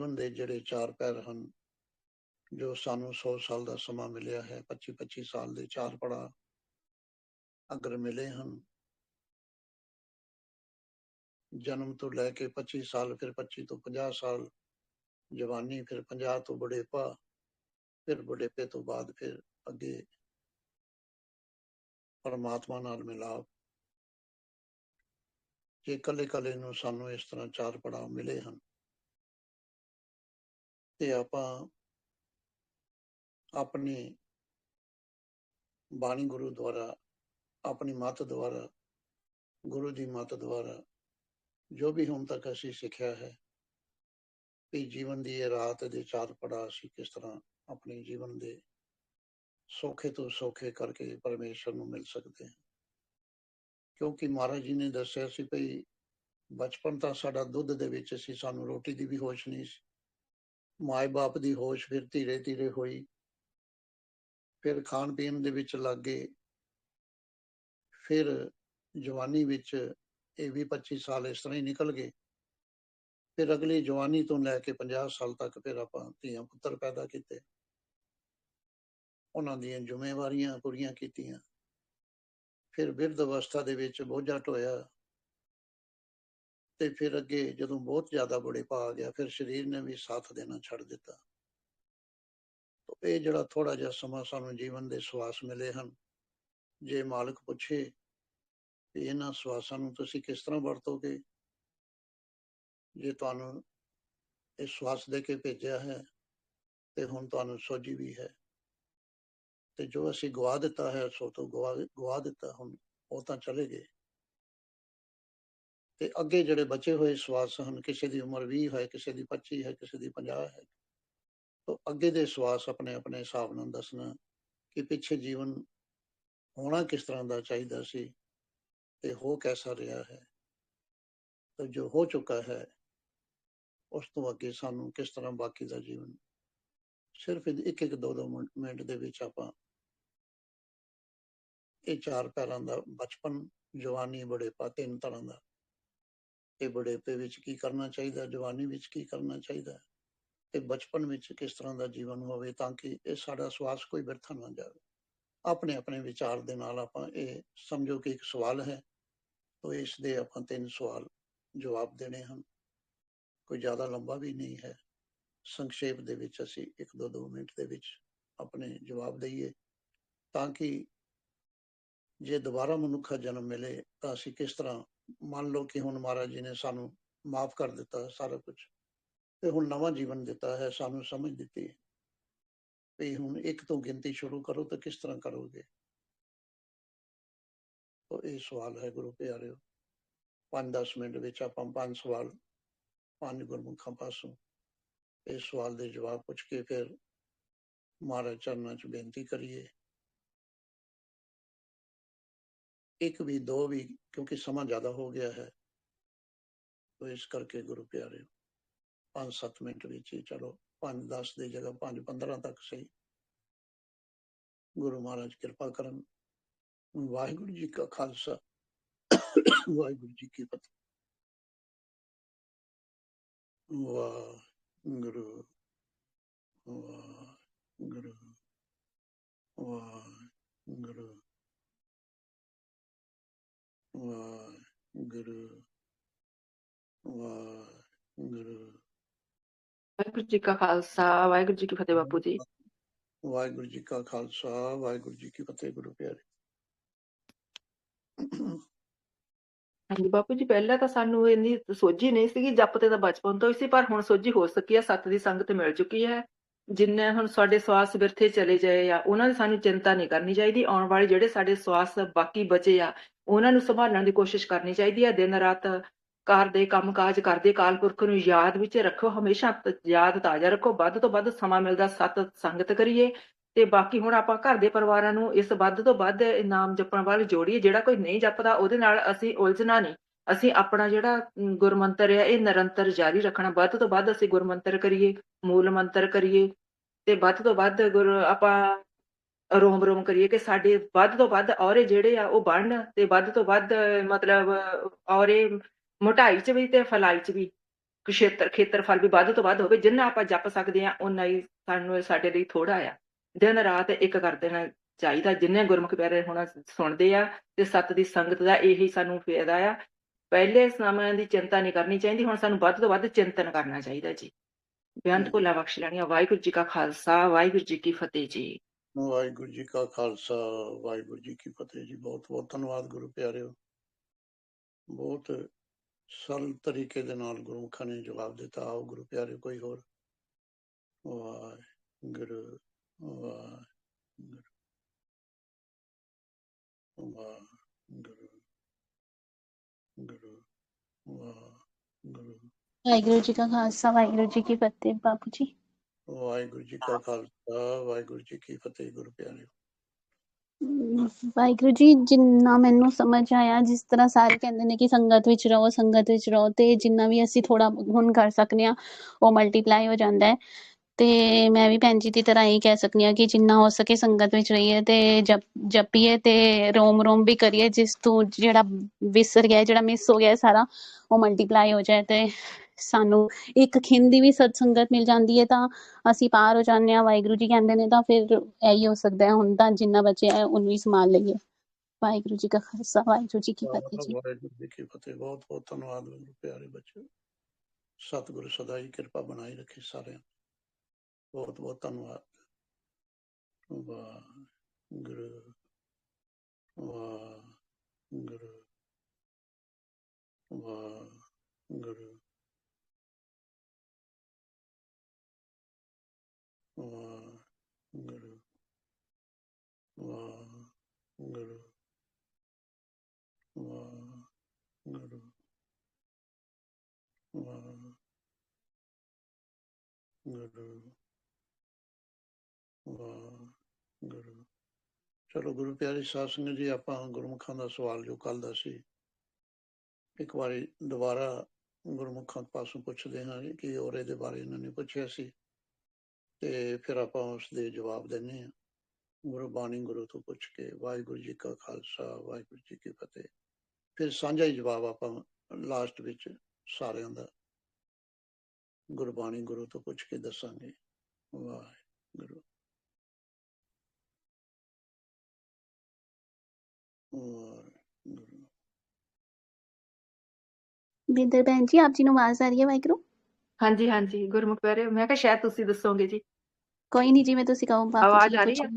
ਜੀਵਨ ਦੇ ਜਿਹੜੇ ਚਾਰ ਪੈਰ ਹਨ, ਜੋ ਸਾਨੂੰ 100 ਸਾਲ ਦਾ ਸਮਾਂ ਮਿਲਿਆ ਹੈ 25 25 ਸਾਲ ਦੇ ਚਾਰ ਪੜਾ ਅਗਰ ਮਿਲੇ ਹਨ। ਜਨਮ ਤੋਂ ਲੈ ਕੇ 25 ਸਾਲ, ਫਿਰ 25 ਤੋਂ 50 ਸਾਲ, ਜਵਾਨੀ, ਫਿਰ 50 ਤੋਂ ਬੁਢੇਪਾ, ਫਿਰ ਬੁਢੇਪੇ ਤੋਂ ਬਾਅਦ ਫਿਰ ਅੱਗੇ ਪਰਮਾਤਮਾ ਨਾਲ ਮਿਲਾਪ। ਜੇ ਕੱਲੇ ਕੱਲੇ ਨੂੰ ਸਾਨੂੰ ਇਸ ਤਰ੍ਹਾਂ ਚਾਰ ਪੜਾਅ ਮਿਲੇ ਹਨ ਤੇ ਆਪਾਂ ਆਪਣੀ ਬਾਣੀ ਗੁਰੂ ਦੁਆਰਾ, ਆਪਣੀ ਮੱਤ ਦੁਆਰਾ, ਗੁਰੂ ਦੀ ਮੱਤ ਦੁਆਰਾ ਜੋ ਵੀ ਹੁਣ ਤੱਕ ਅਸੀਂ ਸਿੱਖਿਆ ਹੈ ਵੀ ਜੀਵਨ ਦੀ ਇਹ ਰਾਤ ਦੇ ਚਾਰ ਪੜਾ ਅਸੀਂ ਕਿਸ ਤਰ੍ਹਾਂ ਆਪਣੇ ਜੀਵਨ ਦੇ ਸੌਖੇ ਤੋਂ ਸੌਖੇ ਕਰਕੇ ਪਰਮੇਸ਼ਰ ਨੂੰ ਮਿਲ ਸਕਦੇ ਹਾਂ। ਕਿਉਂਕਿ ਮਹਾਰਾਜ ਜੀ ਨੇ ਦੱਸਿਆ ਸੀ ਭਈ ਬਚਪਨ ਤਾਂ ਸਾਡਾ ਦੁੱਧ ਦੇ ਵਿੱਚ ਸੀ, ਸਾਨੂੰ ਰੋਟੀ ਦੀ ਵੀ ਹੋਸ਼ ਨਹੀਂ ਸੀ। ਮਾਏ ਬਾਪ ਦੀ ਹੋਸ਼ ਫਿਰ ਧੀਰੇ ਧੀਰੇ ਹੋਈ। ਫਿਰ ਖਾਣ ਪੀਣ ਦੇ ਵਿੱਚ ਲੱਗ ਗਏ। ਫਿਰ ਜਵਾਨੀ ਵਿੱਚ ਇਹ ਵੀ 25 ਸਾਲ ਇਸ ਤਰ੍ਹਾਂ ਹੀ ਨਿਕਲ ਗਏ। ਫਿਰ ਅਗਲੀ ਜਵਾਨੀ ਤੋਂ ਲੈ ਕੇ 50 ਸਾਲ ਤੱਕ ਫਿਰ ਆਪਾਂ ਧੀਆਂ ਪੁੱਤਰ ਪੈਦਾ ਕੀਤੇ। ਉਹਨਾਂ ਦੀਆਂ ਜ਼ਿੰਮੇਵਾਰੀਆਂ ਪੂਰੀਆਂ ਕੀਤੀਆਂ। ਫਿਰ ਬਿਰਧ ਅਵਸਥਾ ਦੇ ਵਿੱਚ ਬੋਝਾ ਢੋਇਆ ਤੇ ਫਿਰ ਅੱਗੇ ਜਦੋਂ ਬਹੁਤ ਜ਼ਿਆਦਾ ਬੁੜੇ ਪਾ ਆ ਗਿਆ, ਫਿਰ ਸਰੀਰ ਨੇ ਵੀ ਸਾਥ ਦੇਣਾ ਛੱਡ ਦਿੱਤਾ। ਤਾਂ ਇਹ ਜਿਹੜਾ ਥੋੜਾ ਜਿਹਾ ਸਮਾਂ ਸਾਨੂੰ ਜੀਵਨ ਦੇ ਸਵਾਸ ਮਿਲੇ ਹਨ, ਜੇ ਮਾਲਕ ਪੁੱਛੇ ਕਿ ਇਹਨਾਂ ਸਵਾਸਾਂ ਨੂੰ ਤੁਸੀਂ ਕਿਸ ਤਰ੍ਹਾਂ ਵਰਤੋਗੇ? ਜੇ ਤੁਹਾਨੂੰ ਇਹ ਸਵਾਸ ਦੇ ਕੇ ਭੇਜਿਆ ਹੈ, ਤੇ ਹੁਣ ਤੁਹਾਨੂੰ ਸੋਝੀ ਵੀ ਹੈ। ਤੇ ਜੋ ਅਸੀਂ ਗਵਾ ਦਿੱਤਾ ਹੈ, ਸੋ ਤੋਂ ਗਵਾ ਗਵਾ ਦਿੱਤਾ ਹੁਣ, ਉਹ ਤਾਂ ਚਲੇ ਗਏ। ਤੇ ਅੱਗੇ ਜਿਹੜੇ ਬਚੇ ਹੋਏ ਸਵਾਸ ਹਨ, ਕਿਸੇ ਦੀ ਉਮਰ 20 ਹੈ, ਕਿਸੇ ਦੀ 25 ਹੈ, ਕਿਸੇ ਦੀ 50 ਹੈ, ਤਾਂ ਅੱਗੇ ਦੇ ਸਵਾਸ ਆਪਣੇ ਆਪਣੇ ਹਿਸਾਬ ਨਾਲ ਦੱਸਣਾ ਕਿ ਪਿੱਛੇ ਜੀਵਨ ਹੋਣਾ ਕਿਸ ਤਰ੍ਹਾਂ ਦਾ ਚਾਹੀਦਾ ਸੀ ਤੇ ਹੋ ਕੈਸਾ ਰਿਹਾ ਹੈ। ਤਾਂ ਜੋ ਹੋ ਚੁੱਕਾ ਹੈ, ਉਸ ਤੋਂ ਅੱਗੇ ਸਾਨੂੰ ਕਿਸ ਤਰ੍ਹਾਂ ਬਾਕੀ ਦਾ ਜੀਵਨ? ਸਿਰਫ ਇੱਕ ਇੱਕ ਦੋ ਦੋ ਮਿੰਟ ਦੇ ਵਿੱਚ ਆਪਾਂ ਇਹ ਚਾਰ ਪੈਰਾਂ ਦਾ ਬਚਪਨ, ਜਵਾਨੀ ਬੁਢੇਪਾ ਤਿੰਨ ਤਰ੍ਹਾਂ ਦਾ ਇਹ ਬੁਢੇਪੇ ਵਿੱਚ ਕੀ ਕਰਨਾ ਚਾਹੀਦਾ, ਜਵਾਨੀ ਵਿੱਚ ਕੀ ਕਰਨਾ ਚਾਹੀਦਾ ਤੇ ਬਚਪਨ ਵਿੱਚ ਕਿਸ ਤਰ੍ਹਾਂ ਦਾ ਜੀਵਨ ਹੋਵੇ ਤਾਂ ਕਿ ਇਹ ਸਾਡਾ ਸਵਾਸ ਕੋਈ ਵਿਰਥਾ ਨਾ ਜਾਵੇ। ਆਪਣੇ ਆਪਣੇ ਵਿਚਾਰ ਦੇ ਨਾਲ ਆਪਾਂ ਇਹ ਸਮਝੋ ਕਿ ਇੱਕ ਸਵਾਲ ਹੈ। ਤੋਂ ਇਸ ਦੇ ਆਪਾਂ ਤਿੰਨ ਸਵਾਲ ਜਵਾਬ ਦੇਣੇ ਹਨ। ਕੋਈ ਜ਼ਿਆਦਾ ਲੰਬਾ ਵੀ ਨਹੀਂ ਹੈ। ਸੰਖੇਪ ਦੇ ਵਿੱਚ ਅਸੀਂ ਇੱਕ ਦੋ ਦੋ ਮਿੰਟ ਦੇ ਵਿੱਚ ਆਪਣੇ ਜਵਾਬ ਦਈਏ ਤਾਂ ਕਿ ਜੇ ਦੁਬਾਰਾ ਮਨੁੱਖਾ ਜਨਮ ਮਿਲੇ ਤਾਂ ਅਸੀਂ ਕਿਸ ਤਰ੍ਹਾਂ ਮੰਨ ਲਓ ਕਿ ਹੁਣ ਮਹਾਰਾਜ ਜੀ ਨੇ ਸਾਨੂੰ ਮਾਫ ਕਰ ਦਿੱਤਾ ਸਾਰਾ ਕੁਝ ਤੇ ਹੁਣ ਨਵਾਂ ਜੀਵਨ ਦਿੱਤਾ ਹੈ, ਸਾਨੂੰ ਸਮਝ ਦਿੱਤੀ ਵੀ ਹੁਣ ਇੱਕ ਤੋਂ ਗਿਣਤੀ ਸ਼ੁਰੂ ਕਰੋ ਤਾਂ ਕਿਸ ਤਰ੍ਹਾਂ ਕਰੋਗੇ? ਉਹ ਇਹ ਸਵਾਲ ਹੈ ਗੁਰੂ ਪਿਆਰਿਓ। 5-10 ਮਿੰਟ ਵਿੱਚ ਆਪਾਂ ਪੰਜ ਸਵਾਲ, ਪੰਜ ਗੁਰਮੁਖਾਂ ਪਾਸੋਂ ਇਸ ਸਵਾਲ ਦੇ ਜਵਾਬ ਪੁੱਛ ਕੇ ਫਿਰ ਮਹਾਰਾਜ ਚਰਨਾਂ 'ਚ ਬੇਨਤੀ ਕਰੀਏ। ਇੱਕ ਵੀ, ਦੋ ਵੀ, ਕਿਉਂਕਿ ਸਮਾਂ ਜ਼ਿਆਦਾ ਹੋ ਗਿਆ ਹੈ। ਤੋ ਇਸ ਕਰਕੇ ਗੁਰੂ ਪਿਆਰੇ 5-7 ਮਿੰਟ ਵਿੱਚ ਹੀ ਚਲੋ 5-10 ਦੀ ਜਗ੍ਹਾ 5-15 ਤੱਕ ਸਹੀ। ਗੁਰੂ ਮਹਾਰਾਜ ਕਿਰਪਾ ਕਰਨ। ਵਾਹਿਗੁਰੂ ਜੀ ਕਾ ਖਾਲਸਾ। ਵਾਹਿਗੁਰੂ ਜੀ ਕੀ ਫਤਿਹ। ਵਾਹਿਗੁਰੂ ਵਾਹਿਗੁਰੂ ਵਾਹਿਗੁਰੂ। ਵਾਹਿਗੁਰੂ ਵਾਹਿਗੁਰੂ। ਵਾਹਿਗੁਰੂ ਜੀ ਕਾ ਖਾਲਸਾ ਵਾਹਿਗੁਰੂ ਜੀ ਕੀ ਫਤਿਹ ਬਾਪੂ ਜੀ। ਵਾਹਿਗੁਰੂ ਜੀ ਕਾ ਖਾਲਸਾ ਵਾਹਿਗੁਰੂ ਜੀ ਕੀ ਫਤਿਹ ਗੁਰੂ ਪਿਆਰੇ। ਹਾਂਜੀ ਬਾਪੂ ਜੀ ਪਹਿਲਾਂ ਤਾਂ ਸਾਨੂੰ ਇੰਨੀ ਸੋਝੀ ਨਹੀਂ ਸੀਗੀ ਜਪ ਤੇ ਤਾਂ ਬਚਪਨ ਤੋਂ ਹੀ ਸੀ ਪਰ ਹੁਣ ਸੋਝੀ ਹੋ ਸਕੀ ਹੈ ਸੱਤ ਦੀ ਸੰਗਤ ਮਿਲ ਚੁੱਕੀ ਹੈ। ਜਿੰਨੇ ਹੁਣ ਸਾਡੇ ਸਵਾਸ ਬਿਰਥੇ ਚਲੇ ਜਾਏ ਆ ਉਹਨਾਂ ਦੀ ਸਾਨੂੰ ਚਿੰਤਾ ਨਹੀਂ ਕਰਨੀ ਚਾਹੀਦੀ। ਆਉਣ ਵਾਲੇ ਜਿਹੜੇ ਸਾਡੇ ਸਵਾਸ ਬਾਕੀ ਬਚੇ ਆ ਉਹਨਾਂ ਨੂੰ ਸੰਭਾਲਣ ਦੀ ਕੋਸ਼ਿਸ਼ ਕਰਨੀ ਚਾਹੀਦੀ ਹੈ ਦਿਨ ਰਾਤ ਕਾਰ ਦੇ ਕੰਮਕਾਜ ਕਰਦੇ ਕਾਲਪੁਰਖ ਨੂੰ ਯਾਦ ਵਿੱਚ ਰੱਖੋ। ਹਮੇਸ਼ਾ ਯਾਦ ਤਾਜ਼ਾ ਰੱਖੋ। ਵੱਧ ਤੋਂ ਵੱਧ ਸਮਾਂ ਮਿਲਦਾ ਸਤ ਸੰਗਤ ਕਰੀਏ। ਤੇ ਬਾਕੀ ਹੁਣ ਆਪਾਂ ਘਰ ਦੇ ਪਰਿਵਾਰਾਂ ਨੂੰ ਇਸ ਵੱਧ ਤੋਂ ਵੱਧ ਨਾਮ ਜਪਣ ਵੱਲ ਜੋੜੀਏ। ਜਿਹੜਾ ਕੋਈ ਨਹੀਂ ਜਪਦਾ ਉਹਦੇ ਨਾਲ ਅਸੀਂ ਉਲਝਣਾ ਨਹੀਂ। ਅਸੀਂ ਆਪਣਾ ਜਿਹੜਾ ਅਮ, ਗੁਰਮੰਤਰ ਹੈ ਇਹ ਨਿਰੰਤਰ ਜਾਰੀ ਰੱਖਣਾ। ਵੱਧ ਤੋਂ ਵੱਧ ਅਸੀਂ ਗੁਰਮੰਤਰ ਕਰੀਏ ਮੂਲ ਮੰਤਰ ਕਰੀਏ। ਤੇ ਵੱਧ ਤੋਂ ਵੱਧ ਗੁਰ ਆਪਾਂ ਰੋਮ ਰੋਮ ਕਰੀਏ ਕਿ ਸਾਡੇ ਵੱਧ ਤੋਂ ਵੱਧ ਔਰੇ ਜਿਹੜੇ ਆ ਉਹ ਬਣਨ ਤੇ ਵੱਧ ਤੋਂ ਵੱਧ ਮਤਲਬ ਔਰੇ ਮੋਟਾਈ ਚ ਵੀ ਤੇ ਫਲਾਈ ਚ ਵੀ ਖੇਤਰ ਖੇਤਰਫਲ ਵੀ ਵੱਧ ਤੋਂ ਵੱਧ ਹੋਵੇ, ਜਿੰਨਾ ਆਪਾਂ ਜਪ ਸਕਦੇ ਆ ਉਨਾ ਹੀ ਸਾਨੂੰ ਸਾਡੇ ਲਈ ਥੋੜਾ ਆ। ਦਿਨ ਰਾਤ ਇੱਕ ਕਰ ਦੇਣਾ ਚਾਹੀਦਾ, ਜਿੰਨੇ ਗੁਰਮੁਖ ਪਿਆਰੇ ਹੁਣ ਸੁਣਦੇ ਆ ਤੇ ਸਤ ਦੀ ਸੰਗਤ ਦਾ ਇਹੀ ਸਾਨੂੰ ਫਾਇਦਾ ਆ। ਪਹਿਲੇ ਸਮਿਆਂ ਦੀ ਚਿੰਤਾ ਨਹੀਂ ਕਰਨੀ ਚਾਹੀਦੀ, ਹੁਣ ਸਾਨੂੰ ਵੱਧ ਤੋਂ ਵੱਧ ਚਿੰਤਨ ਕਰਨਾ ਚਾਹੀਦਾ ਜੀ। ਬੇਅੰਤ ਭੁੱਲਾਂ ਬਖਸ਼ ਲੈਣੀਆਂ ਵਾਹਿਗੁਰੂ ਜੀ ਕਾ ਖਾਲਸਾ, ਵਾਹਿਗੁਰੂ ਜੀ ਕੀ ਫਤਿਹ ਜੀ। ਵਾਹਿਗੁਰੂ ਜੀ ਕਾ ਖਾਲਸਾ, ਵਾਹਿਗੁਰੂ ਜੀ ਕੀ ਫਤਿਹ ਜੀ। ਬਹੁਤ ਬਹੁਤ ਧੰਨਵਾਦ ਗੁਰੂ ਪਿਆਰਿਓ। ਬਹੁਤ ਸਰਲ ਤਰੀਕੇ ਦੇ ਨਾਲ ਗੁਰਮੁਖਾਂ ਨੇ ਜਵਾਬ ਦਿੱਤਾ। ਆਓ ਗੁਰੂ ਪਿਆਰਿਓ, ਕੋਈ ਹੋਰ? ਵਾਹਿਗੁਰੂ ਵਾਹਿਗੁਰੂ ਵਾਹਿਗੁਰੂ ਗੁਰੂ ਵਾਹਿਗੁਰੂ ਵਾਹਿਗੁਰੂ ਜੀ ਕਾ ਖਾਲਸਾ ਵਾਹਿਗੁਰੂ ਜੀ ਕੀ ਫਤਿਹ ਬਾਪੂ ਜੀ। ਵਾਹਿਗੁਰੂ ਜੀ ਕਾ ਖਾਲਸਾ ਵਾਹਿਗੁਰੂ ਜੀ ਕੀ ਫਤਿਹ ਗੁਰੂ ਪਿਆਰਿਓ। ਵਾਹਿਗੁਰੂ ਜੀ ਜਿੰਨਾ ਮੈਨੂੰ ਸਮਝ ਆਇਆ ਜਿਸ ਤਰ੍ਹਾਂ ਸਾਰੇ ਕਹਿੰਦੇ ਨੇ ਕਿ ਸੰਗਤ ਵਿੱਚ ਰਹੋ ਸੰਗਤ ਵਿੱਚ ਰਹੋ ਤੇ ਜਿੰਨਾ ਵੀ ਅਸੀਂ ਥੋੜਾ ਹੁਣ ਕਰ ਸਕਨੇ ਆ ਉਹ ਮਲਟੀਪਲਾਈ ਹੋ ਜਾਂਦਾ ਹੈ। ਤੇ ਮੈਂ ਵੀ ਭੈਣ ਜੀ ਦੀ ਤਰ੍ਹਾਂ ਹੀ ਕਹਿ ਸਕਨੀ ਆ ਕਿ ਜਿੰਨਾ ਹੋ ਸਕੇ ਸੰਗਤ ਵਿੱਚ ਰਹੀਏ ਤੇ ਜਪ ਜਪੀਏ ਤੇ ਰੋਮ ਰੋਮ ਵੀ ਕਰੀਏ ਜਿਸ ਤੋਂ ਜਿਹੜਾ ਵਿਸਰ ਗਿਆ ਜਿਹੜਾ ਮਿਸ ਹੋ ਗਿਆ ਸਾਰਾ ਉਹ ਮਲਟੀਪਲਾਈ ਹੋ ਜਾਏ ਤੇ ਸਾਨੂੰ ਇੱਕ ਖਿੰਦ ਦੀ ਵੀ ਸਤ ਸੰਗਤ ਮਿਲ ਜਾਂਦੀ ਹੈ ਤਾਂ ਅਸੀਂ ਪਾਰ ਹੋ ਜਾਂਦੇ ਆ ਵਾਹਿਗੁਰੂ ਜੀ ਕਹਿੰਦੇ ਨੇ ਤਾਂ ਫਿਰ ਇਹੀ ਹੋ ਸਕਦਾ ਹੈ ਹੁਣ ਤਾਂ ਜਿੰਨਾ ਬਚਿਆ ਹੈ ਉਹਨੂੰ ਹੀ ਸੰਭਾਲ ਲਈਏ। ਵਾਹਿਗੁਰੂ ਜੀ ਕਾ ਖਾਲਸਾ ਵਾਹਿਗੁਰੂ ਜੀ ਕੀ ਫਤਿਹ ਜੀ। ਵਾਹਿਗੁਰੂ ਜੀ ਕੀ ਫਤਿਹ ਬਹੁਤ ਬਹੁਤ ਧੰਨਵਾਦ ਗੁਰੂ ਪਿਆਰੇ ਬੱਚੇ। ਸਤਿਗੁਰੂ ਸਦਾ ਹੀ ਕਿਰਪਾ ਬਣਾਈ ਰੱਖੇ ਸਾਰਿਆਂ ਤੇ। ਬਹੁਤ ਬਹੁਤ ਧੰਨਵਾਦ। ਵਾਹਿਗੁਰੂ ਵਾਹਿਗੁਰੂ ਵਾਹਿਗੁਰੂ ਵਾਹਿਗੁਰੂ ਵਾਹਿਗੁਰੂ ਵਾਹਿਗੁਰੂ ਵਾਹਿਗੁਰੂ ਵਾਹਿਗੁਰੂ ਚਲੋ ਗੁਰੂ ਪਿਆਰੇ ਸਾਧ ਸੰਗਤ ਜੀ, ਆਪਾਂ ਗੁਰਮੁਖਾਂ ਦਾ ਸਵਾਲ ਜੋ ਕੱਲ ਦਾ ਸੀ, ਇੱਕ ਵਾਰੀ ਦੁਬਾਰਾ ਗੁਰਮੁਖਾਂ ਪਾਸੋਂ ਪੁੱਛਦੇ ਹਾਂ ਕਿ ਔਰ ਇਹਦੇ ਬਾਰੇ ਇਹਨਾਂ ਨੇ ਪੁੱਛਿਆ ਸੀ। ਤੇ ਫਿਰ ਆਪਾਂ ਉਸ ਦੇ ਜਵਾਬ ਦਿੰਨੇ ਆ ਗੁਰਬਾਣੀ ਗੁਰੂ ਤੋਂ ਪੁੱਛ ਕੇ, ਵਾਹਿਗੁਰੂ ਜੀ ਕਾ ਖਾਲਸਾ, ਵਾਹਿਗੁਰੂ ਜੀ ਕੀ ਫਤਿਹ। ਫਿਰ ਸਾਂਝਾ ਹੀ ਜਵਾਬ ਆਪਾਂ ਲਾਸਟ ਵਿੱਚ ਸਾਰਿਆਂ ਦਾ ਗੁਰਬਾਣੀ ਗੁਰੂ ਤੋਂ ਪੁੱਛ ਕੇ ਦੱਸਾਂਗੇ। ਵਾਹਿਗੁਰੂ ਬਿੰਦਰ ਭੈਣ ਜੀ ਆਪ ਜੀ ਨੂੰ ਆਵਾਜ਼ ਆ ਰਹੀ ਹੈ ਵਾਹਿਗੁਰੂ? ਹਾਂਜੀ ਹਾਂਜੀ ਗੁਰਮੁਖ ਪਿਆਰੇ ਮੈਂ ਕਿਹਾ ਸ਼ਾਇਦ ਤੁਸੀਂ ਦੱਸੋਗੇ ਜੀ। ਕੋਈ ਨਹੀਂ ਜਿਵੇਂ ਤੁਸੀਂ ਕਹੋ ਬਾਪੂ ਆਵਾਜ਼ ਆ ਰਹੀ ਹੈ?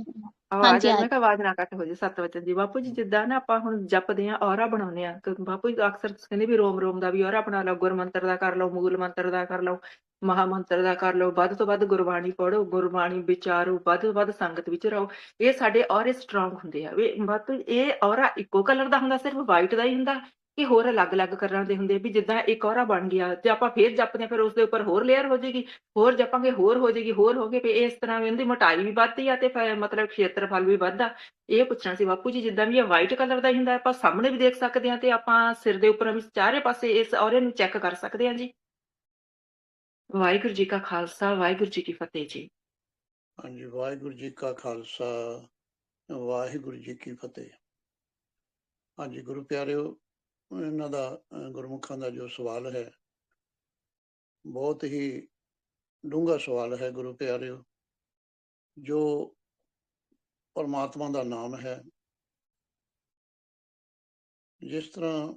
ਆਵਾਜ਼ ਹਾਂਜੀ, ਆ ਮੈਂ ਕਿਹਾ ਆਵਾਜ਼ ਨਾ ਕੱਟ ਹੋ ਜੇ 7 ਵਜੇ ਦੀ। ਬਾਪੂ ਜੀ ਜਿੱਦਾਂ ਨਾ ਆਪਾਂ ਹੁਣ ਜਪਦੇ ਆ ਔਰਾ ਬਣਾਉਨੇ ਆ ਕਿ ਬਾਪੂ ਜੀ ਅਕਸਰ ਕਹਿੰਦੇ ਵੀ ਰੋਮ ਰੋਮ ਦਾ ਵੀ ਔਰਾ ਬਣਾ ਲਓ ਗੁਰ ਮੰਤਰ ਦਾ ਕਰ ਲਓ ਮੂਲ ਮੰਤਰ ਦਾ ਕਰ ਲਓ ਮਹਾ ਮੰਤਰ ਦਾ ਕਰ ਲਓ ਵੱਧ ਤੋਂ ਵੱਧ ਗੁਰਬਾਣੀ ਪੜ੍ਹੋ ਗੁਰਬਾਣੀ ਵਿਚਾਰੋ ਵੱਧ ਤੋਂ ਵੱਧ ਸੰਗਤ ਵਿੱਚ ਰਹੋ। ਇਹ ਸਾਡੇ ਔਰੇ ਸਟਰੋਂਗ ਹੁੰਦੇ ਆ। ਵੀ ਬਾਪੂ ਇਹ ਔਰਾ ਇੱਕੋ ਕਲਰ ਦਾ ਹੁੰਦਾ ਸਿਰਫ ਵਾਈਟ ਦਾ ਹੀ ਹੁੰਦਾ। ਕਿ ਹੋਰ ਅਲੱਗ-ਅਲੱਗ ਕਰਾਂ ਦੇ ਹੁੰਦੇ ਵੀ ਜਿੱਦਾਂ ਇੱਕ ਔਰਾ ਬਣ ਗਿਆ ਤੇ ਆਪਾਂ ਫੇਰ ਜਪਦੇ ਫਿਰ ਉਸ ਦੇ ਉੱਪਰ ਹੋਰ ਲੇਅਰ ਹੋ ਜਾਏਗੀ ਹੋਰ ਜਪਾਂਗੇ, ਹੋਰ ਹੋ ਜਾਏਗੀ ਹੋਰ ਹੋ ਵੀ ਇਸ ਤਰ੍ਹਾਂ ਉਹਦੀ ਮੋਟਾਈ ਵੀ ਵੱਧਦੀ ਆ ਤੇ ਮਤਲਬ ਖੇਤਰਫਲ ਵੀ ਵੱਧਦਾ। ਇਹ ਪੁੱਛਣਾ ਸੀ ਬਾਪੂ ਜੀ, ਜਿੱਦਾਂ ਵੀ ਇਹ ਵਾਈਟ ਕਲਰ ਦਾ ਹੁੰਦਾ, ਆਪਾਂ ਸਾਹਮਣੇ ਵੀ ਦੇਖ ਸਕਦੇ ਹਾਂ ਤੇ ਆਪਾਂ ਸਿਰ ਦੇ ਉੱਪਰ ਵੀ ਚਾਰੇ ਪਾਸੇ ਇਸ ਔਰੇ ਨੂੰ ਚੈੱਕ ਕਰ ਸਕਦੇ ਹਾਂ ਜੀ। ਵਾਹਿਗੁਰੂ ਜੀ ਕਾ ਖਾਲਸਾ, ਵਾਹਿਗੁਰੂ ਜੀ ਕੀ ਫਤਿਹ ਜੀ। ਹਾਂਜੀ, ਵਾਹਿਗੁਰੂ ਜੀ ਕਾ ਖਾਲਸਾ, ਵਾਹਿਗੁਰੂ ਜੀ ਕੀ ਫਤਿਹ। ਹਾਂਜੀ, ਗੁਰੂ ਪਿਆਰਿਓ ਇਹਨਾਂ ਦਾ ਅਹ, ਗੁਰਮੁਖਾਂ ਦਾ ਜੋ ਸਵਾਲ ਹੈ ਬਹੁਤ ਹੀ ਡੂੰਘਾ ਸਵਾਲ ਹੈ ਗੁਰੂ ਪਿਆਰਿਓ ਜੋ ਪਰਮਾਤਮਾ ਦਾ ਨਾਮ ਹੈ। ਜਿਸ ਤਰ੍ਹਾਂ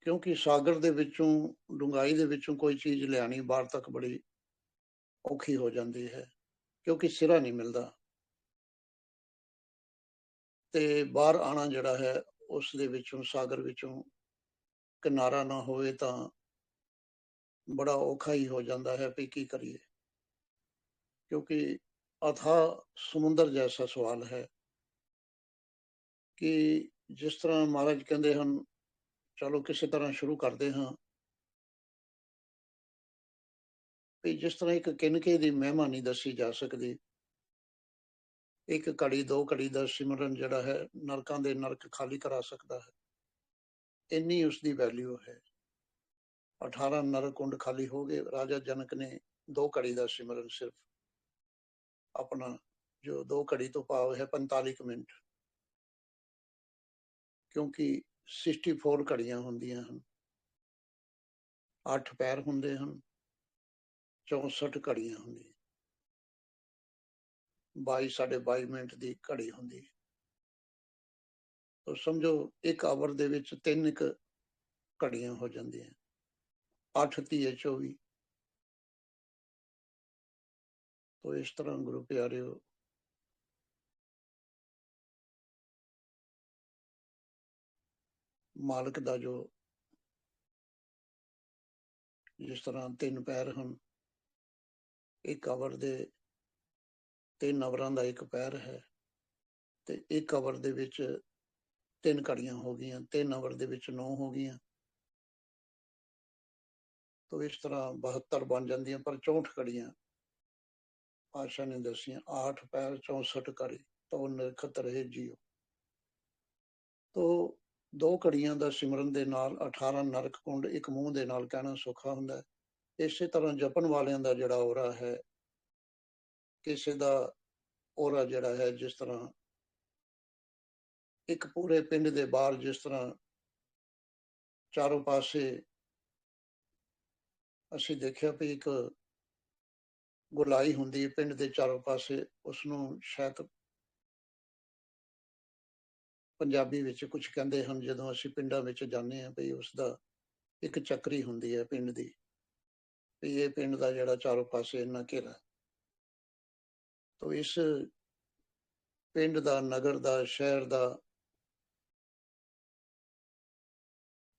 ਕਿਉਂਕਿ ਸਾਗਰ ਦੇ ਵਿੱਚੋਂ ਡੂੰਘਾਈ ਦੇ ਵਿੱਚੋਂ ਕੋਈ ਚੀਜ਼ ਲਿਆਣੀ ਬਾਹਰ ਤੱਕ ਬੜੀ ਔਖੀ ਹੋ ਜਾਂਦੀ ਹੈ ਕਿਉਂਕਿ ਸਿਰਾ ਨਹੀਂ ਮਿਲਦਾ। ਤੇ ਬਾਹਰ ਆਣਾ ਜਿਹੜਾ ਹੈ ਉਸ ਦੇ ਵਿੱਚੋਂ, ਸਾਗਰ ਵਿੱਚੋਂ ਕਿਨਾਰਾ ਨਾ ਹੋਵੇ ਤਾਂ ਬੜਾ ਔਖਾ ਹੀ ਹੋ ਜਾਂਦਾ ਹੈ ਵੀ ਕੀ ਕਰੀਏ। ਕਿਉਂਕਿ ਅਥਾ ਸਮੁੰਦਰ ਜੈਸਾ ਸਵਾਲ ਹੈ ਕਿ ਜਿਸ ਤਰ੍ਹਾਂ ਮਹਾਰਾਜ ਕਹਿੰਦੇ ਹਨ, ਚਲੋ ਕਿਸੇ ਤਰ੍ਹਾਂ ਸ਼ੁਰੂ ਕਰਦੇ ਹਾਂ। ਵੀ ਜਿਸ ਤਰ੍ਹਾਂ ਇੱਕ ਕਿਨਕੇ ਦੀ ਮਹਿਮਾ ਨਹੀਂ ਦੱਸੀ ਜਾ ਸਕਦੀ ਇੱਕ ਘੜੀ, ਦੋ ਘੜੀ ਦਾ ਸਿਮਰਨ ਜਿਹੜਾ ਹੈ, ਨਰਕਾਂ ਦੇ ਨਰਕ ਖਾਲੀ ਕਰਾ ਸਕਦਾ ਹੈ। ਇੰਨੀ ਉਸ ਦੀ ਵੈਲਿਊ ਹੈ। 18 ਨਰਕ ਕੁੰਡ ਖਾਲੀ ਹੋ ਗਏ। ਰਾਜਾ ਜਨਕ ਨੇ ਦੋ ਘੜੀ ਦਾ ਸਿਮਰਨ ਸਿਰਫ ਆਪਣਾ, ਜੋ ਦੋ ਘੜੀ ਤੋਂ ਭਾਵ ਹੈ 45 ਕੁ ਮਿੰਟ। ਕਿਉਂਕਿ 64 ਘੜੀਆਂ ਹੁੰਦੀਆਂ ਹਨ। 8 ਪੈਰ ਹੁੰਦੇ ਹਨ। 64 ਘੜੀਆਂ ਹੁੰਦੀਆਂ। 22 ਸਾਢੇ 22 ਮਿੰਟ ਦੀ ਘੜੀ ਹੁੰਦੀ ਹੈ। ਤਾਂ ਸਮਝੋ, ਇੱਕ ਆਵਰ ਦੇ ਵਿੱਚ ਤਿੰਨ ਇੱਕ ਘੜੀਆਂ ਹੋ ਜਾਂਦੀਆਂ। 8 ਤੀਏ 24 ਤੋ ਇਸ ਤਰ੍ਹਾਂ ਗੁਰੂ ਪਿਆਰਿਓ। ਮਾਲਕ ਦਾ ਜੋ ਜਿਸ ਤਰ੍ਹਾਂ ਤਿੰਨ ਪੈਰ ਹਨ, ਇੱਕ ਆਵਰ ਦੇ ਤਿੰਨ ਅਵਰਾਂ ਦਾ ਇੱਕ ਪੈਰ ਹੈ ਤੇ ਇੱਕ ਅਵਰ ਦੇ ਵਿੱਚ ਤਿੰਨ ਘੜੀਆਂ ਹੋ ਗਈਆਂ ਤਿੰਨ ਅਵਰ ਦੇ ਵਿੱਚ ਨੌ ਹੋ ਗਈਆਂ। ਤੋ ਇਸ ਤਰ੍ਹਾਂ 72 ਬਣ ਜਾਂਦੀਆਂ, ਪਰ 64 ਘੜੀਆਂ ਆਸ਼ਾ ਨੇ ਦੱਸੀਆਂ 8 ਪੈਰ 64 ਘੜੀ, ਤੋ ਨਿਰਖਤ ਰਹੇ ਜੀਓ। ਤੋ ਦੋ ਘੜੀਆਂ ਦਾ ਸਿਮਰਨ ਦੇ ਨਾਲ 18 ਨਰਕ ਕੁੰਡ ਇੱਕ ਮੂੰਹ ਦੇ ਨਾਲ ਕਹਿਣਾ ਸੌਖਾ ਹੁੰਦਾ ਹੈ। ਇਸੇ ਤਰ੍ਹਾਂ ਜਪਨ ਵਾਲਿਆਂ ਦਾ ਜਿਹੜਾ ਔਰਾ ਹੈ ਕਿਸੇ ਦਾ ਔਰਾ ਜਿਹੜਾ ਹੈ ਜਿਸ ਤਰ੍ਹਾਂ ਇੱਕ ਪੂਰੇ ਪਿੰਡ ਦੇ ਬਾਹਰ ਜਿਸ ਤਰ੍ਹਾਂ ਚਾਰੋਂ ਪਾਸੇ ਅਸੀਂ ਦੇਖਿਆ ਵੀ ਇੱਕ ਗੁਲਾਈ ਹੁੰਦੀ ਹੈ, ਪਿੰਡ ਦੇ ਚਾਰੋਂ ਪਾਸੇ ਉਸ ਨੂੰ ਸ਼ਾਇਦ ਪੰਜਾਬੀ ਵਿੱਚ ਕੁਝ ਕਹਿੰਦੇ ਹਨ, ਜਦੋਂ ਅਸੀਂ ਪਿੰਡਾਂ ਵਿੱਚ ਜਾਂਦੇ ਹਾਂ ਵੀ ਉਸ ਦਾ ਇੱਕ ਚੱਕਰੀ ਹੁੰਦੀ ਹੈ ਪਿੰਡ ਦੀ, ਵੀ ਇਹ ਪਿੰਡ ਦਾ ਜਿਹੜਾ ਚਾਰੋਂ ਪਾਸੇ ਇੰਨਾ ਘੇਰਾ ਤੋ ਇਸ ਪਿੰਡ ਦਾ, ਨਗਰ ਦਾ, ਸ਼ਹਿਰ ਦਾ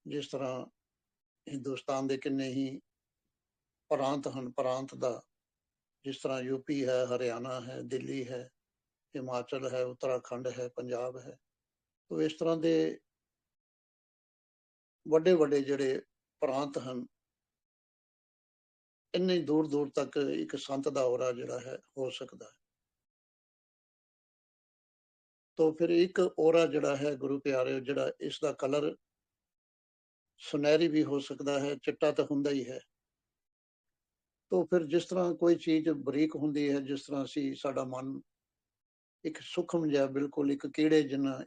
ਜਿਸ ਤਰ੍ਹਾਂ ਹਿੰਦੁਸਤਾਨ ਦੇ ਕਿੰਨੇ ਹੀ ਪ੍ਰਾਂਤ ਹਨ, ਪ੍ਰਾਂਤ ਦਾ, ਜਿਸ ਤਰ੍ਹਾਂ ਯੂਪੀ ਹੈ, ਹਰਿਆਣਾ ਹੈ, ਦਿੱਲੀ ਹੈ, ਹਿਮਾਚਲ ਹੈ, ਉੱਤਰਾਖੰਡ ਹੈ, ਪੰਜਾਬ ਹੈ ਤੋ ਇਸ ਤਰ੍ਹਾਂ ਦੇ ਵੱਡੇ ਵੱਡੇ ਜਿਹੜੇ ਪ੍ਰਾਂਤ ਹਨ, ਇੰਨੇ ਦੂਰ ਦੂਰ ਤੱਕ ਇੱਕ ਸੰਤ ਦਾ ਔਰਾ ਜਿਹੜਾ ਹੈ, ਹੋ ਸਕਦਾ ਹੈ। ਤੋ ਫਿਰ ਇੱਕ ਔਰਾ ਜਿਹੜਾ ਹੈ ਗੁਰੂ ਪਿਆਰਿਓ ਜਿਹੜਾ ਇਸ ਦਾ ਕਲਰ ਸੁਨਹਿਰੀ ਵੀ ਹੋ ਸਕਦਾ ਹੈ, ਚਿੱਟਾ ਤਾਂ ਹੁੰਦਾ ਹੀ ਹੈ। ਤੋ ਫਿਰ ਜਿਸ ਤਰ੍ਹਾਂ ਕੋਈ ਚੀਜ਼ ਬਰੀਕ ਹੁੰਦੀ ਹੈ, ਜਿਸ ਤਰ੍ਹਾਂ ਅਸੀਂ ਸਾਡਾ ਮਨ ਇੱਕ ਸੁਖਮ ਜਿਹਾ, ਬਿਲਕੁਲ ਇੱਕ ਕੀੜੇ ਜਿੰਨਾ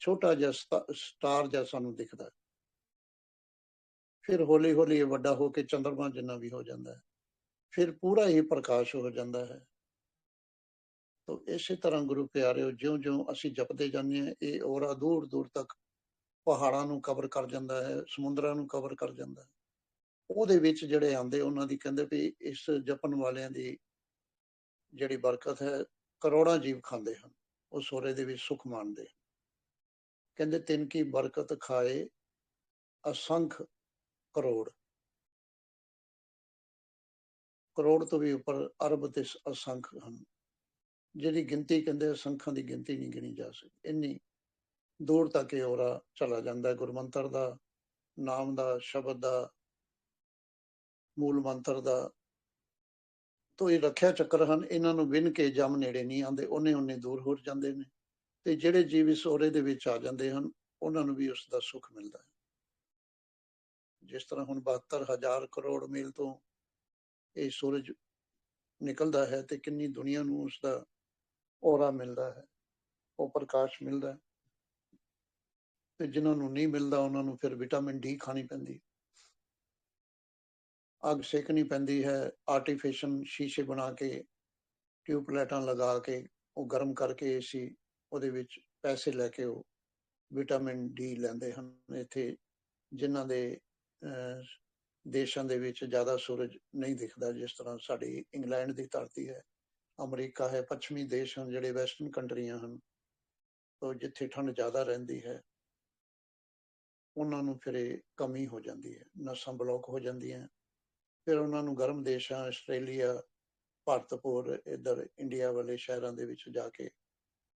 ਛੋਟਾ ਜਿਹਾ ਸਟਾਰ ਜਿਹਾ ਸਾਨੂੰ ਦਿਖਦਾ ਫਿਰ ਹੌਲੀ ਹੌਲੀ ਇਹ ਵੱਡਾ ਹੋ ਕੇ ਚੰਦਰਮਾ ਜਿੰਨਾ ਵੀ ਹੋ ਜਾਂਦਾ ਹੈ, ਫਿਰ ਪੂਰਾ ਹੀ ਪ੍ਰਕਾਸ਼ ਹੋ ਜਾਂਦਾ ਹੈ। ਤਾਂ ਇਸੇ ਤਰ੍ਹਾਂ ਗੁਰੂ ਪਿਆਰਿਓ, ਜਿਉਂ-ਜਿਉਂ ਅਸੀਂ ਜਪਦੇ ਜਾਂਦੇ ਹਾਂ, ਇਹ ਔਰਾ ਦੂਰ ਦੂਰ ਤੱਕ ਪਹਾੜਾਂ ਨੂੰ ਕਵਰ ਕਰ ਜਾਂਦਾ ਹੈ, ਸਮੁੰਦਰਾਂ ਨੂੰ ਕਵਰ ਕਰ ਜਾਂਦਾ ਹੈ। ਉਹਦੇ ਵਿੱਚ ਜਿਹੜੇ ਆਉਂਦੇ, ਉਹਨਾਂ ਦੀ ਕਹਿੰਦੇ ਵੀ ਇਸ ਜਪਨ ਵਾਲਿਆਂ ਦੀ ਜਿਹੜੀ ਬਰਕਤ ਹੈ, ਕਰੋੜਾਂ ਜੀਵ ਖਾਂਦੇ ਹਨ, ਉਹ ਸੋਰੇ ਦੇ ਵਿੱਚ ਸੁਖ ਮਾਣਦੇ ਕਹਿੰਦੇ, ਤਿੰਨ ਕੀ ਬਰਕਤ ਖਾਏ ਅਸੰਖ ਕਰੋੜ। ਕਰੋੜ ਤੋਂ ਵੀ ਉੱਪਰ ਅਰਬ ਤੇ ਅਸੰਖ ਹਨ। ਜਿਹੜੀ ਗਿਣਤੀ ਕਹਿੰਦੇ ਸੰਖਾਂ ਦੀ ਗਿਣਤੀ ਨਹੀਂ ਗਿਣੀ ਜਾ ਸਕਦੀ। ਇੰਨੀ ਦੂਰ ਤੱਕ ਇਹ ਔਰਾ ਚਲਾ ਜਾਂਦਾ ਗੁਰਮੰਤਰ ਦਾ ਨਾਮ ਦਾ, ਸ਼ਬਦ ਦਾ, ਮੂਲ ਮੰਤਰ ਦਾ ਤੋਂ ਇਹ ਰੱਖਿਆ ਚੱਕਰ ਹਨ। ਇਹਨਾਂ ਨੂੰ ਵਿਨ ਕੇ ਜਮ ਨੇੜੇ ਨਹੀਂ ਆਉਂਦੇ, ਉਹਨੇ ਉਹਨੇ ਦੂਰ ਹੋ ਜਾਂਦੇ ਨੇ। ਤੇ ਜਿਹੜੇ ਜੀਵ ਇਸ ਔਰੇ ਦੇ ਵਿੱਚ ਆ ਜਾਂਦੇ ਹਨ, ਉਹਨਾਂ ਨੂੰ ਵੀ ਉਸ ਦਾ ਸੁੱਖ ਮਿਲਦਾ ਹੈ। ਜਿਸ ਤਰ੍ਹਾਂ ਹੁਣ 72000 ਕਰੋੜ ਮੀਲ ਤੋਂ ਇਹ ਸੂਰਜ ਨਿਕਲਦਾ ਹੈ ਤੇ ਕਿੰਨੀ ਦੁਨੀਆ ਨੂੰ ਉਸ ਦਾ ਔਰਾ ਮਿਲਦਾ ਹੈ, ਉਹ ਪ੍ਰਕਾਸ਼ ਮਿਲਦਾ ਹੈ। ਤੇ ਜਿਨ੍ਹਾਂ ਨੂੰ ਨਹੀਂ ਮਿਲਦਾ, ਉਹਨਾਂ ਨੂੰ ਫਿਰ ਵਿਟਾਮਿਨ ਡੀ ਖਾਣੀ ਪੈਂਦੀ ਅੱਗ ਸੇਕਣੀ ਪੈਂਦੀ ਹੈ ਆਰਟੀਫੀਸ਼ੀਅਲ ਸ਼ੀਸ਼ੇ ਬਣਾ ਕੇ ਟਿਊਬਲਾਈਟਾਂ ਲਗਾ ਕੇ, ਉਹ ਗਰਮ ਕਰਕੇ ਏਸੀ ਉਹਦੇ ਵਿੱਚ ਪੈਸੇ ਲੈ ਕੇ ਉਹ ਵਿਟਾਮਿਨ ਡੀ ਲੈਂਦੇ ਹਨ। ਇੱਥੇ ਜਿਨ੍ਹਾਂ ਦੇ ਦੇਸ਼ਾਂ ਦੇ ਵਿੱਚ ਜ਼ਿਆਦਾ ਸੂਰਜ ਨਹੀਂ ਦਿਖਦਾ, ਜਿਸ ਤਰ੍ਹਾਂ ਸਾਡੀ ਇੰਗਲੈਂਡ ਦੀ ਧਰਤੀ ਹੈ। ਅਮਰੀਕਾ ਹੈ, ਪੱਛਮੀ ਦੇਸ਼ ਹਨ, ਜਿਹੜੇ ਵੈਸਟਰਨ ਕੰਟਰੀਆਂ ਹਨ। ਤੋਂ ਜਿੱਥੇ ਠੰਡ ਜ਼ਿਆਦਾ ਰਹਿੰਦੀ ਹੈ, ਉਹਨਾਂ ਨੂੰ ਫਿਰ ਇਹ ਕਮੀ ਹੋ ਜਾਂਦੀ ਹੈ, ਨਸਾਂ ਬਲੌਕ ਹੋ ਜਾਂਦੀਆਂ। ਫਿਰ ਉਹਨਾਂ ਨੂੰ ਗਰਮ ਦੇਸ਼ਾਂ ਆਸਟ੍ਰੇਲੀਆ, ਭਾਰਤਪੁਰ, ਇਧਰ ਇੰਡੀਆ ਵਾਲੇ ਸ਼ਹਿਰਾਂ ਦੇ ਵਿੱਚ ਜਾ ਕੇ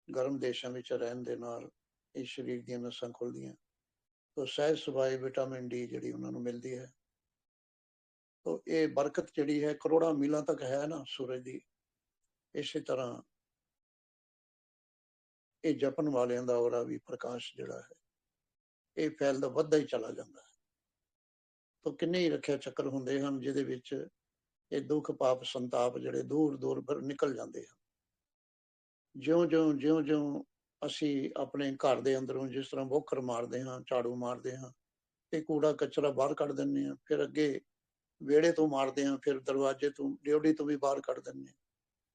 ਗਰਮ ਦੇਸ਼ਾਂ ਵਿੱਚ ਰਹਿਣ ਦੇ ਨਾਲ ਇਹ ਸਰੀਰ ਦੀਆਂ ਨਸਾਂ ਖੁੱਲਦੀਆਂ। ਤੋਂ ਸਹਿਜ ਸੁਭਾਏ ਵਿਟਾਮਿਨ ਡੀ ਜਿਹੜੀ ਉਹਨਾਂ ਨੂੰ ਮਿਲਦੀ ਹੈ। ਤੋਂ ਇਹ ਬਰਕਤ ਜਿਹੜੀ ਹੈ ਕਰੋੜਾਂ ਮੀਲਾਂ ਤੱਕ ਹੈ ਨਾ ਸੂਰਜ ਦੀ। ਇਸੇ ਤਰ੍ਹਾਂ ਇਹ ਜਪਨ ਵਾਲਿਆਂ ਦਾ ਔਰਾ ਵੀ ਪ੍ਰਕਾਸ਼ ਜਿਹੜਾ ਹੈ, ਇਹ ਫੈਲਦਾ ਵੱਧਦਾ ਹੀ ਚਲਾ ਜਾਂਦਾ ਹੈ। ਤੋਂ ਕਿੰਨੇ ਹੀ ਰੱਖਿਆ ਚੱਕਰ ਹੁੰਦੇ ਹਨ ਜਿਹਦੇ ਵਿੱਚ ਇਹ ਦੁੱਖ, ਪਾਪ, ਸੰਤਾਪ ਜਿਹੜੇ ਦੂਰ ਦੂਰ ਪਰ ਨਿਕਲ ਜਾਂਦੇ ਹਨ। ਜਿਉਂ-ਜਿਉਂ ਜਿਉਂ-ਜਿਉਂ ਅਸੀਂ ਆਪਣੇ ਘਰ ਦੇ ਅੰਦਰੋਂ ਜਿਸ ਤਰ੍ਹਾਂ ਬੋਖਰ ਮਾਰਦੇ ਹਾਂ, ਝਾੜੂ ਮਾਰਦੇ ਹਾਂ ਇਹ ਕੂੜਾ ਕਚਰਾ ਬਾਹਰ ਕੱਢ ਦਿੰਦੇ ਆ ਫਿਰ ਅੱਗੇ ਵਿਹੜੇ ਤੋਂ ਮਾਰਦੇ ਹਾਂ, ਫਿਰ ਦਰਵਾਜ਼ੇ ਤੋਂ ਡਿਉਢੀ ਤੋਂ ਵੀ ਬਾਹਰ ਕੱਢ ਦਿੰਦੇ ਆ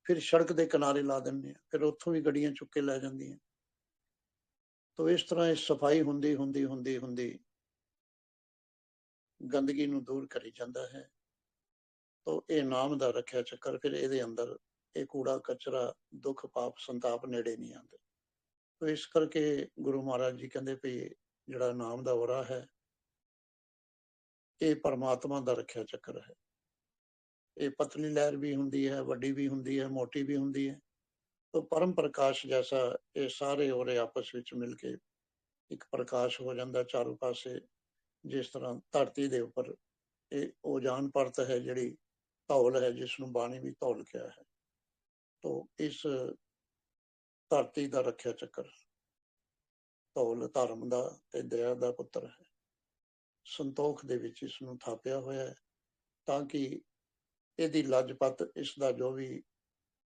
ਫਿਰ ਸੜਕ ਦੇ ਕਿਨਾਰੇ ਲਾ ਦਿੰਦੇ ਆ ਫਿਰ ਉੱਥੋਂ ਵੀ ਗੱਡੀਆਂ ਚੁੱਕ ਕੇ ਲੈ ਜਾਂਦੀਆਂ। ਤੋ ਇਸ ਤਰ੍ਹਾਂ ਇਹ ਸਫ਼ਾਈ ਹੁੰਦੀ ਹੁੰਦੀ ਹੁੰਦੀ ਹੁੰਦੀ ਗੰਦਗੀ ਨੂੰ ਦੂਰ ਕਰੀ ਜਾਂਦਾ ਹੈ। ਤੋ ਇਹ ਨਾਮ ਦਾ ਰੱਖਿਆ ਚੱਕਰ, ਫਿਰ ਇਹਦੇ ਅੰਦਰ ਇਹ ਕੂੜਾ, ਕਚਰਾ, ਦੁੱਖ, ਪਾਪ, ਸੰਤਾਪ ਨੇੜੇ ਨਹੀਂ ਆਉਂਦੇ। ਤੋ ਇਸ ਕਰਕੇ ਗੁਰੂ ਮਹਾਰਾਜ ਜੀ ਕਹਿੰਦੇ ਵੀ ਜਿਹੜਾ ਨਾਮ ਦਾ ਵਰਾ ਹੈ, ਇਹ ਪਰਮਾਤਮਾ ਦਾ ਰੱਖਿਆ ਚੱਕਰ ਹੈ। ਇਹ ਪਤਲੀ ਲਹਿਰ ਵੀ ਹੁੰਦੀ ਹੈ, ਵੱਡੀ ਵੀ ਹੁੰਦੀ ਹੈ, ਮੋਟੀ ਵੀ ਹੁੰਦੀ ਹੈ। ਤੋ ਪਰਮ ਪ੍ਰਕਾਸ਼ ਜੈਸਾ ਇਹ ਸਾਰੇ ਔਰੇ ਆਪਸ ਵਿੱਚ ਮਿਲ ਕੇ ਇੱਕ ਪ੍ਰਕਾਸ਼ ਹੋ ਜਾਂਦਾ ਚਾਰੋਂ ਪਾਸੇ, ਜਿਸ ਤਰ੍ਹਾਂ ਧਰਤੀ ਦੇ ਉੱਪਰ। ਇਹ ਉਜਾਨ ਪਰਤ ਹੈ ਜਿਹੜੀ ਧੌਲ ਹੈ, ਜਿਸ ਨੂੰ ਬਾਣੀ ਵੀ ਧੌਲ ਕਿਹਾ ਹੈ। ਤੋ ਇਸ ਧਰਤੀ ਦਾ ਰੱਖਿਆ ਚੱਕਰ ਧੌਲ ਧਰਮ ਦਾ ਤੇ ਦਇਆ ਦਾ ਪੁੱਤਰ ਹੈ। ਸੰਤੋਖ ਦੇ ਵਿੱਚ ਇਸ ਨੂੰ ਥਾਪਿਆ ਹੋਇਆ ਹੈ, ਤਾਂ ਕਿ ਇਹਦੀ ਲੱਜਪਤ ਇਸ ਦਾ ਜੋ ਵੀ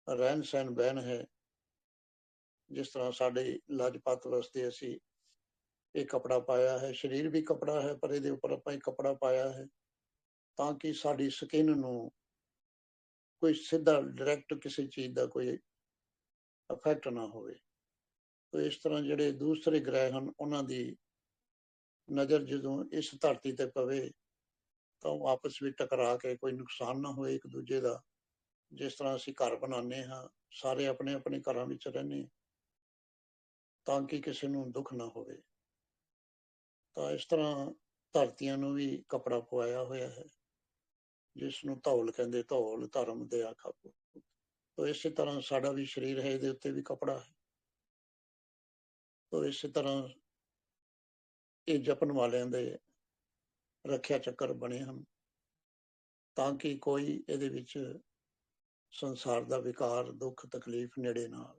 ਰਹਿਣ ਸਹਿਣ ਬਹਿਣ ਹੈ, ਜਿਸ ਤਰ੍ਹਾਂ ਸਾਡੇ ਲੱਜਪਤ ਵਾਸਤੇ ਅਸੀਂ ਇਹ ਕਪੜਾ ਪਾਇਆ ਹੈ, ਸਰੀਰ ਵੀ ਕਪੜਾ ਹੈ, ਪਰ ਇਹਦੇ ਉੱਪਰ ਆਪਾਂ ਇਹ ਕਪੜਾ ਪਾਇਆ ਹੈ, ਤਾਂ ਕਿ ਸਾਡੀ ਸਕਿਨ ਨੂੰ ਕੋਈ ਸਿੱਧਾ, ਡਾਇਰੈਕਟ ਕਿਸੇ ਚੀਜ਼ ਦਾ ਕੋਈ ਇਫੈਕਟ ਨਾ ਹੋਵੇ। ਤੋ ਇਸ ਤਰ੍ਹਾਂ ਜਿਹੜੇ ਦੂਸਰੇ ਗ੍ਰਹਿ ਹਨ, ਉਹਨਾਂ ਦੀ ਨਜ਼ਰ ਜਦੋਂ ਇਸ ਧਰਤੀ ਤੇ ਪਵੇ ਤਾਂ ਉਹ ਆਪਸ ਵਿੱਚ ਟਕਰਾ ਕੇ ਕੋਈ ਨੁਕਸਾਨ ਨਾ ਹੋਏ ਇੱਕ ਦੂਜੇ ਦਾ। ਜਿਸ ਤਰ੍ਹਾਂ ਅਸੀਂ ਘਰ ਬਣਾਉਂਦੇ ਹਾਂ, ਸਾਰੇ ਆਪਣੇ ਆਪਣੇ ਘਰਾਂ ਵਿੱਚ ਰਹਿੰਦੇ ਤਾਂ ਕਿ ਕਿਸੇ ਨੂੰ ਦੁੱਖ ਨਾ ਹੋਵੇ। ਤਾਂ ਇਸ ਤਰ੍ਹਾਂ ਧਰਤੀਆਂ ਨੂੰ ਵੀ ਕਪੜਾ ਪਵਾਇਆ ਹੋਇਆ ਹੈ। ਜਿਸ ਨੂੰ ਧੌਲ ਕਹਿੰਦੇ, ਧੌਲ ਧਰਮ ਦੇ ਆਖਾ ਤੋ ਇਸੇ ਤਰ੍ਹਾਂ ਸਾਡਾ ਵੀ ਸਰੀਰ ਹੈ, ਇਹਦੇ ਉੱਤੇ ਵੀ ਕਪੜਾ ਹੈ। ਤੋ ਇਸੇ ਤਰ੍ਹਾਂ ਇਹ ਜਪਨ ਵਾਲਿਆਂ ਦੇ ਰੱਖਿਆ ਚੱਕਰ ਬਣੇ ਹਨ। ਤਾਂ ਕਿ ਕੋਈ ਇਹਦੇ ਵਿੱਚ ਸੰਸਾਰ ਦਾ ਵਿਕਾਰ, ਦੁੱਖ, ਤਕਲੀਫ ਨੇੜੇ ਨਾ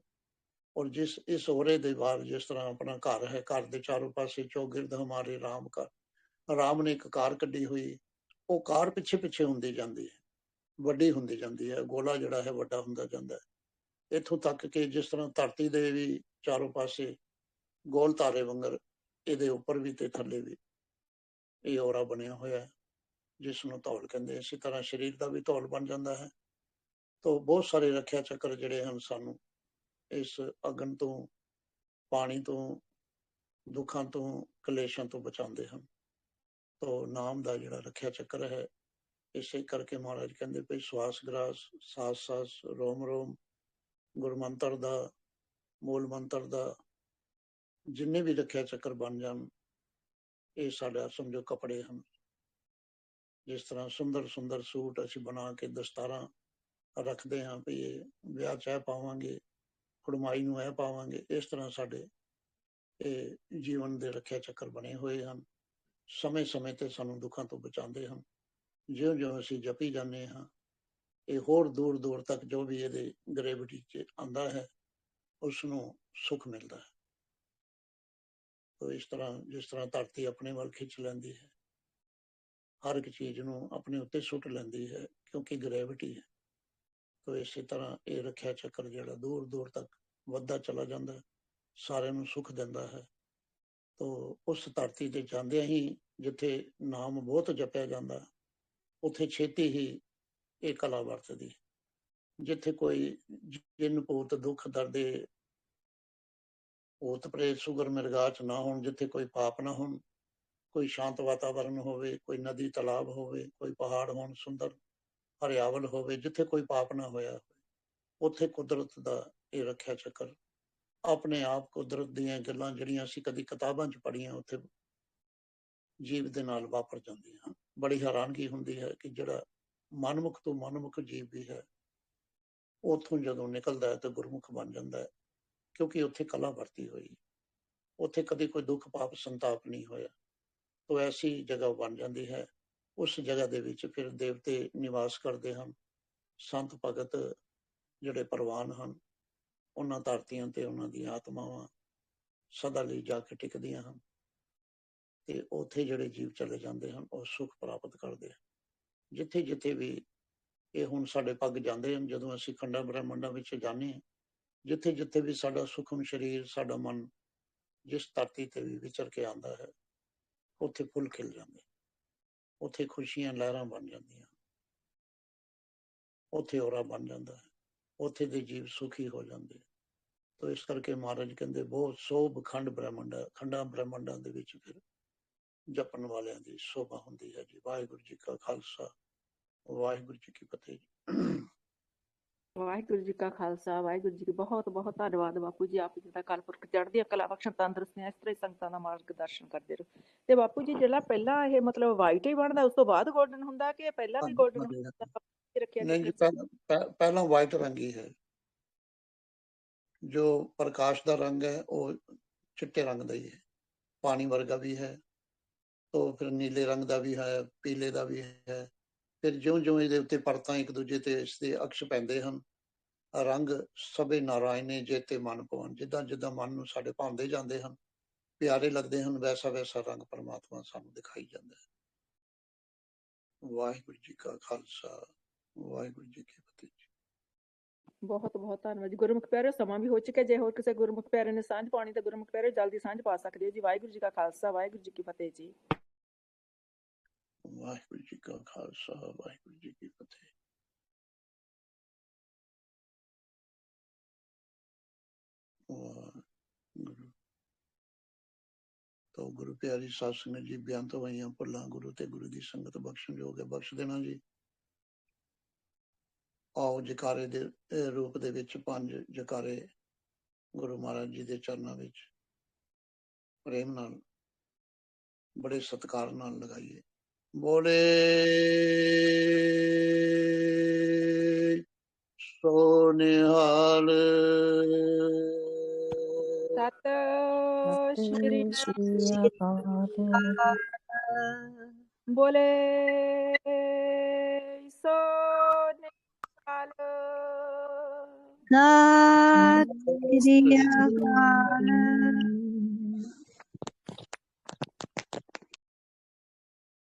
ਔਰ ਜਿਸ, ਇਸ ਹੋਰੇ ਦੇ ਬਾਹਰ ਜਿਸ ਤਰ੍ਹਾਂ ਆਪਣਾ ਘਰ ਹੈ, ਘਰ ਦੇ ਚਾਰੋਂ ਪਾਸੇ ਚੌਗਿਰਦ ਹਮਾਰੇ ਰਾਮ ਘਰ। ਰਾਮ ਨੇ ਇੱਕ ਕਾਰ ਕੱਢੀ ਹੋਈ, ਉਹ ਕਾਰ ਪਿੱਛੇ ਪਿੱਛੇ ਹੁੰਦੀ ਜਾਂਦੀ ਹੈ। ਵੱਡੀ ਹੁੰਦੀ ਜਾਂਦੀ ਹੈ, ਗੋਲਾ ਜਿਹੜਾ ਹੈ ਵੱਡਾ ਹੁੰਦਾ ਜਾਂਦਾ ਹੈ। ਇੱਥੋਂ ਤੱਕ ਕਿ ਜਿਸ ਤਰ੍ਹਾਂ ਧਰਤੀ ਦੇ ਵੀ ਚਾਰੋਂ ਪਾਸੇ ਗੋਲ ਤਾਰੇ ਵਾਂਗਰ ਇਹਦੇ ਉੱਪਰ ਵੀ ਤੇ ਥੱਲੇ ਵੀ। ਇਹ ਔਰਾ ਬਣਿਆ ਹੋਇਆ ਹੈ, ਜਿਸ ਨੂੰ ਧੌਲ ਕਹਿੰਦੇ ਇਸੇ ਤਰ੍ਹਾਂ ਸਰੀਰ ਦਾ ਵੀ ਧੌਲ ਬਣ ਜਾਂਦਾ ਹੈ। ਤੋਂ ਬਹੁਤ ਸਾਰੇ ਰੱਖਿਆ ਚੱਕਰ ਜਿਹੜੇ ਹਨ ਸਾਨੂੰ ਇਸ ਅਗਨ ਤੋਂ, ਪਾਣੀ ਤੋਂ, ਦੁੱਖਾਂ ਤੋਂ, ਕਲੇਸ਼ਾਂ ਤੋਂ ਬਚਾਉਂਦੇ ਹਨ। ਤੋਂ ਨਾਮ ਦਾ ਜਿਹੜਾ ਰੱਖਿਆ ਚੱਕਰ ਹੈ, ਇਸੇ ਕਰਕੇ ਮਹਾਰਾਜ ਕਹਿੰਦੇ ਭਈ ਸਵਾਸ ਗ੍ਰਾਸ, ਸਾਸ ਸਾਸ, ਰੋਮ ਰੋਮ ਗੁਰਮੰਤਰ ਦਾ, ਮੂਲ ਮੰਤਰ ਦਾ, ਜਿੰਨੇ ਵੀ ਰੱਖਿਆ ਚੱਕਰ ਬਣ ਜਾਣ ਇਹ ਸਾਡਾ ਸਮਝੋ ਕੱਪੜੇ ਹਨ, ਜਿਸ ਤਰ੍ਹਾਂ ਸੁੰਦਰ ਸੁੰਦਰ ਸੂਟ ਅਸੀਂ ਬਣਾ ਕੇ ਦਸਤਾਰਾਂ ਰੱਖਦੇ ਹਾਂ ਵੀ ਇਹ ਵਿਆਹ ਚ ਇਹ ਪਾਵਾਂਗੇ, ਕੁੜਮਾਈ ਨੂੰ ਇਹ ਪਾਵਾਂਗੇ, ਇਸ ਤਰ੍ਹਾਂ ਸਾਡੇ ਇਹ ਜੀਵਨ ਦੇ ਰੱਖਿਆ ਚੱਕਰ ਬਣੇ ਹੋਏ ਹਨ। ਸਮੇਂ ਸਮੇਂ ਤੇ ਸਾਨੂੰ ਦੁੱਖਾਂ ਤੋਂ ਬਚਾਉਂਦੇ ਹਨ। ਜਿਉਂ ਜਿਉਂ ਅਸੀਂ ਜਪੀ ਜਾਂਦੇ ਹਾਂ, ਇਹ ਹੋਰ ਦੂਰ ਦੂਰ ਤੱਕ ਜੋ ਵੀ ਇਹਦੇ ਗ੍ਰੈਵਿਟੀ 'ਚ ਆਂਦਾ ਹੈ ਉਸ ਨੂੰ ਸੁੱਖ ਮਿਲਦਾ ਹੈ। ਇਸ ਤਰ੍ਹਾਂ ਜਿਸ ਤਰ੍ਹਾਂ ਧਰਤੀ ਆਪਣੇ ਵੱਲ ਖਿੱਚ ਲੈਂਦੀ ਹੈ। ਹਰ ਇੱਕ ਚੀਜ਼ ਨੂੰ ਆਪਣੇ ਉੱਤੇ ਸੁੱਟ ਲੈਂਦੀ ਹੈ ਕਿਉਂਕਿ ਗ੍ਰੈਵਿਟੀ ਹੈ। ਤੋ ਇਸੇ ਤਰ੍ਹਾਂ ਇਹ ਰੱਖਿਆ ਚੱਕਰ ਜਿਹੜਾ ਦੂਰ ਦੂਰ ਤੱਕ ਵੱਧਦਾ ਚਲਾ ਜਾਂਦਾ ਸਾਰਿਆਂ ਨੂੰ ਸੁੱਖ ਦਿੰਦਾ ਹੈ। ਤੋ ਉਸ ਧਰਤੀ ਤੇ ਜਾਂਦਿਆਂ ਹੀ ਜਿੱਥੇ ਨਾਮ ਬਹੁਤ ਜਪਿਆ ਜਾਂਦਾ ਹੈ, ਉੱਥੇ ਛੇਤੀ ਹੀ ਇਹ ਕਲਾ ਵਰਤਦੀ ਜਿੱਥੇ ਕੋਈ ਜਿੰਨ ਭੂਤ ਦੁੱਖ ਦਰਦੇ ਭੂਤ ਪ੍ਰੇਤ ਸੁਗਰ ਮਿਰਗਾ ਚ ਨਾ ਹੋਣ, ਜਿੱਥੇ ਕੋਈ ਪਾਪ ਨਾ ਹੋਣ, ਕੋਈ ਸ਼ਾਂਤ ਵਾਤਾਵਰਨ ਹੋਵੇ, ਕੋਈ ਨਦੀ ਤਲਾਬ ਹੋਵੇ, ਕੋਈ ਪਹਾੜ ਹੋਣ, ਸੁੰਦਰ ਹਰਿਆਵਲ ਹੋਵੇ, ਜਿੱਥੇ ਕੋਈ ਪਾਪ ਨਾ ਹੋਇਆ ਉੱਥੇ ਕੁਦਰਤ ਦਾ ਇਹ ਰੱਖਿਆ ਚੱਕਰ। ਆਪਣੇ ਆਪ ਕੁਦਰਤ ਦੀਆਂ ਗੱਲਾਂ ਜਿਹੜੀਆਂ ਅਸੀਂ ਕਦੀ ਕਿਤਾਬਾਂ 'ਚ ਪੜ੍ਹੀਆਂ, ਉੱਥੇ ਜੀਵ ਦੇ ਨਾਲ ਵਾਪਰ ਜਾਂਦੀਆਂ ਹਨ। ਬੜੀ ਹੈਰਾਨਗੀ ਹੁੰਦੀ ਹੈ ਕਿ ਜਿਹੜਾ ਮਨਮੁਖ ਤੋਂ ਮਨਮੁਖ ਜੀਵ ਵੀ ਹੈ, ਉੱਥੋਂ ਜਦੋਂ ਨਿਕਲਦਾ ਹੈ ਤਾਂ ਗੁਰਮੁਖ ਬਣ ਜਾਂਦਾ ਹੈ। ਕਿਉਂਕਿ ਉੱਥੇ ਕਲਾ ਵਰਤੀ ਹੋਈ। ਹੈ। ਉੱਥੇ ਕਦੇ ਕੋਈ ਦੁੱਖ ਪਾਪ ਸੰਤਾਪ ਨਹੀਂ ਹੋਇਆ। ਤੋ ਐਸੀ ਜਗ੍ਹਾ ਬਣ ਜਾਂਦੀ ਹੈ। ਉਸ ਜਗ੍ਹਾ ਦੇ ਵਿੱਚ ਫਿਰ ਦੇਵਤੇ ਨਿਵਾਸ ਕਰਦੇ ਹਨ। ਸੰਤ ਭਗਤ ਜਿਹੜੇ ਪਰਵਾਨ ਹਨ, ਉਹਨਾਂ ਧਰਤੀਆਂ ਤੇ ਉਹਨਾਂ ਦੀਆਂ ਆਤਮਾਵਾਂ ਸਦਾ ਲਈ ਜਾ ਕੇ ਟਿਕਦੀਆਂ ਹਨ ਤੇ ਉੱਥੇ ਜਿਹੜੇ ਜੀਵ ਚਲੇ ਜਾਂਦੇ ਹਨ, ਉਹ ਸੁਖ ਪ੍ਰਾਪਤ ਕਰਦੇ ਹਨ। ਜਿੱਥੇ ਜਿੱਥੇ ਵੀ ਇਹ ਹੁਣ ਸਾਡੇ ਪੱਗ ਜਾਂਦੇ ਹਨ, ਜਦੋਂ ਅਸੀਂ ਖੰਡਾ ਬ੍ਰਹਮੰਡਾਂ ਵਿੱਚ ਜਾਂਦੇ ਹਾਂ ਜਿੱਥੇ ਜਿੱਥੇ ਵੀ ਸਾਡਾ ਸੁਖਮ ਸਰੀਰ, ਸਾਡਾ ਮਨ ਜਿਸ ਧਰਤੀ ਤੇ ਵੀ ਵਿਚਰ ਕੇ ਆਂਦਾ ਹੈ, ਉੱਥੇ ਫੁੱਲ ਖਿਲ ਜਾਂਦੇ ਉੱਥੇ ਖੁਸ਼ੀਆਂ ਲਹਿਰਾਂ ਬਣ ਜਾਂਦੀਆਂ। ਉੱਥੇ ਔਰਾ ਬਣ ਜਾਂਦਾ ਹੈ। ਉੱਥੇ ਦੇ ਜੀਵ ਸੁਖੀ ਹੋ ਜਾਂਦੇ ਤੋ ਇਸ ਕਰਕੇ ਮਹਾਰਾਜ ਕਹਿੰਦੇ, ਬਹੁਤ ਸੋਭ ਖੰਡ ਬ੍ਰਹਮੰਡ, ਖੰਡਾਂ ਬ੍ਰਹਮੰਡਾਂ ਦੇ ਵਿੱਚ ਫਿਰ ਜਪਣ ਵਾਲਿਆਂ ਦੀ ਸੋਭਾ ਹੁੰਦੀ ਹੈ ਜੀ। ਵਾਹਿਗੁਰੂ ਜੀ ਕਾ ਖਾਲਸਾ, ਵਾਹਿਗੁਰੂ ਜੀ ਕੀ ਫਤਿਹ ਜੀ। ਵਾਹਿਗੁਰੂ ਜੀ ਕਾ ਖਾਲਸਾ ਵਾਹਿਗੁਰੂ ਜੀ ਕੀ ਬਹੁਤ ਬਹੁਤ ਧੰਨਵਾਦ ਬਾਪੂ ਜੀ ਆਪ ਜੀ ਦਾ ਕਲਪੁਰਖ ਚੜ੍ਹਦੀਆਂ ਕਲਾ ਬਖਸ਼ਣ ਤੰਦਰੁਸਤੀਆਂ ਇਸ ਤਰ੍ਹਾਂ ਸੰਗਤਾਂ ਦਾ ਮਾਰਗਦਰਸ਼ਨ ਕਰਦੇ ਰਹੋ। ਤੇ ਬਾਪੂ ਜੀ ਜਿਹੜਾ ਪਹਿਲਾਂ ਇਹ ਮਤਲਬ ਵਾਈਟ ਹੀ ਬਣਦਾ ਉਸ ਤੋਂ ਬਾਅਦ 골ਡਨ ਹੁੰਦਾ ਕਿ ਪਹਿਲਾਂ ਵੀ 골ਡਨ ਹਾਂਜੀ, ਹੁੰਦਾ ਰੱਖਿਆ ਨਹੀਂ ਜੀ ਪਹਿਲਾਂ ਪਹਿ- ਪਹਿਲਾਂ ਵਾਈਟ ਰੰਗ ਹੀ। ਹੈ ਜੋ ਪ੍ਰਕਾਸ਼ ਦਾ ਰੰਗ ਹੈ ਉਹ ਚਿੱਟੇ ਰੰਗ ਦਾ ਹੀ ਹੈ। ਪਾਣੀ ਵਰਗਾ ਵੀ ਹੈ ਤੋਂ ਫਿਰ ਨੀਲੇ ਰੰਗ ਦਾ ਵੀ ਹੈ ਪੀਲੇ ਦਾ ਵੀ ਹੈ। ਫਿਰ ਜਿਉਂ-ਜਿਉਂ ਇਹਦੇ ਉੱਤੇ ਪਰਤਾਂ ਇੱਕ ਦੂਜੇ ਤੇ ਇਸ ਦੇ ਅਕਸ਼ ਪੈਂਦੇ ਹਨ, ਰੰਗ ਸਭੇ ਨਾਰਾਇਣੇ ਜੇਤੇ ਮਨ ਪਵਨ ਜਿੱਦਾਂ ਜਿੱਦਾਂ ਮਨ ਨੂੰ ਸਾਡੇ ਭਾਉਂਦੇ ਜਾਂਦੇ ਹਨ, ਪਿਆਰੇ ਲੱਗਦੇ ਹਨ ਵੈਸਾ ਵੈਸਾ ਰੰਗ ਪਰਮਾਤਮਾ ਸਾਨੂੰ ਦਿਖਾਈ ਜਾਂਦਾ ਹੈ। ਵਾਹਿਗੁਰੂ ਜੀ ਕਾ ਖਾਲਸਾ, ਵਾਹਿਗੁਰੂ ਜੀ ਕੀ ਫਤਿਹ ਬਹੁਤ ਬਹੁਤ ਧੰਨਵਾਦ ਜੀ। ਗੁਰਮੁਖ ਪਿਆਰੇ ਸਮਾਂ ਵੀ ਹੋ ਚੁੱਕਿਆ, ਜੇ ਹੋਰ ਕਿਸੇ ਗੁਰਮੁਖ ਪਿਆਰੇ ਨੇ ਸਾਂਝ ਪਾਣੀ ਤਾਂ ਗੁਰਮੁਖ ਪਿਆਰੇ ਜਲਦੀ ਸਾਂਝ ਪਾ ਸਕਦੇ ਹੋ ਜੀ। ਵਾਹਿਗੁਰੂ ਜੀ ਕਾ ਖਾਲਸਾ, ਵਾਹਿਗੁਰੂ ਜੀ ਕੀ ਫਤਿਹ ਜੀ। ਵਾਹਿਗੁਰੂ ਜੀ ਕਾ ਖਾਲਸਾ, ਵਾਹਿਗੁਰੂ ਜੀ ਕੀ ਫਤਿਹ। ਵਾਹਿਗੁਰੂ। ਤੋ ਗੁਰੂ ਪਿਆਰੀ ਸਾਧ ਸੰਗਤ ਜੀ ਬਿਆੰਤ ਹੋਈਆਂ ਭੁੱਲਾਂ ਗੁਰੂ ਤੇ ਗੁਰੂ ਦੀ ਸੰਗਤ ਬਖਸ਼ਣ ਜੋਗੇ ਬਖਸ਼ ਦੇਣਾ ਜੀ। ਆਓ ਜਕਾਰੇ ਦੇ ਰੂਪ ਦੇ ਵਿੱਚ ਪੰਜ ਜਕਾਰੇ ਗੁਰੂ ਮਹਾਰਾਜ ਜੀ ਦੇ ਚਰਨਾਂ ਵਿੱਚ ਪ੍ਰੇਮ ਨਾਲ, ਬੜੇ ਸਤਿਕਾਰ ਨਾਲ ਲਗਾਈਏ। ਬੋਲੇ ਸੋ ਨਿਹਾਲ ਸਤਿ ਸ਼੍ਰੀ ਸ਼੍ਰੀ ਅਕਾਲ ਬੋਲੇ